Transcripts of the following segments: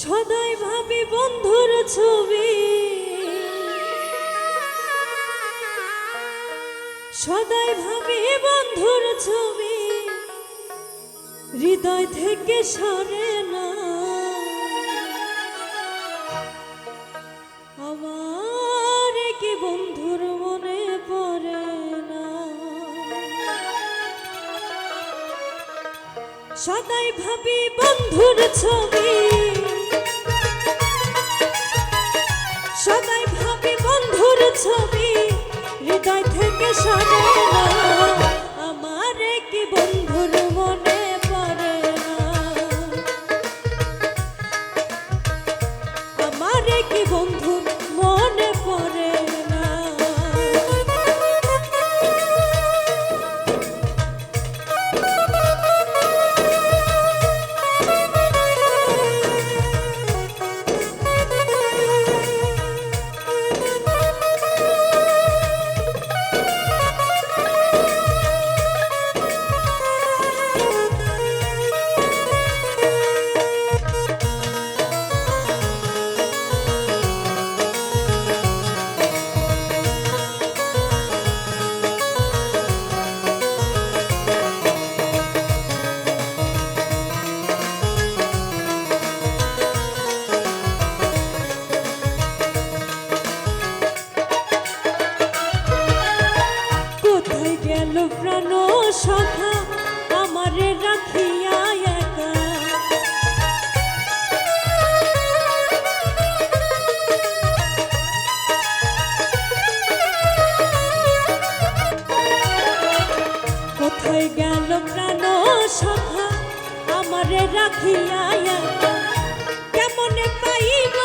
সদাই ভাবি বন্ধুর ছবি। সদাই ভাবি বন্ধুর ছবি। হৃদয় থেকে সরে না। আমার কি বন্ধুর মনে পড়ে না। সদাই ভাবি বন্ধুর ছবি। ছবি হৃদয় থেকে সরে না আমার কি বন্ধুর কোথায় গেল প্রাণ সখা আমারে রাখিয়া কেমনে পাইব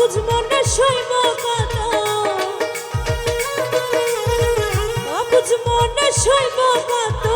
অবুঝ মনে সইব কত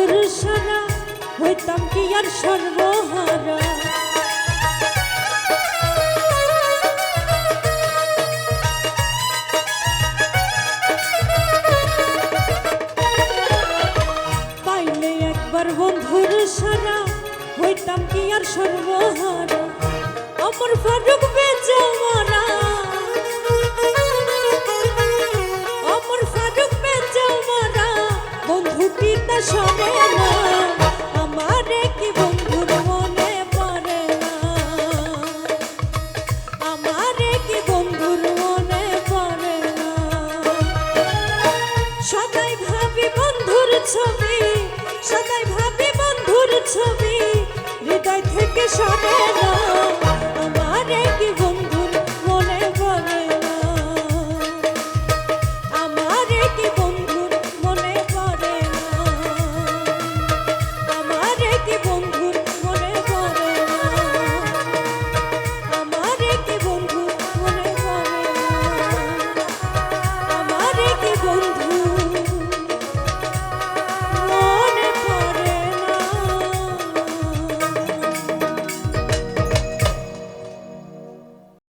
বন্ধুর সারা হইতাম আর সর্বহারা। পাইলে একবার বন্ধুর সারা হইতাম কি আর সর্বহারা। আমার ফারুক বেজামার ছবি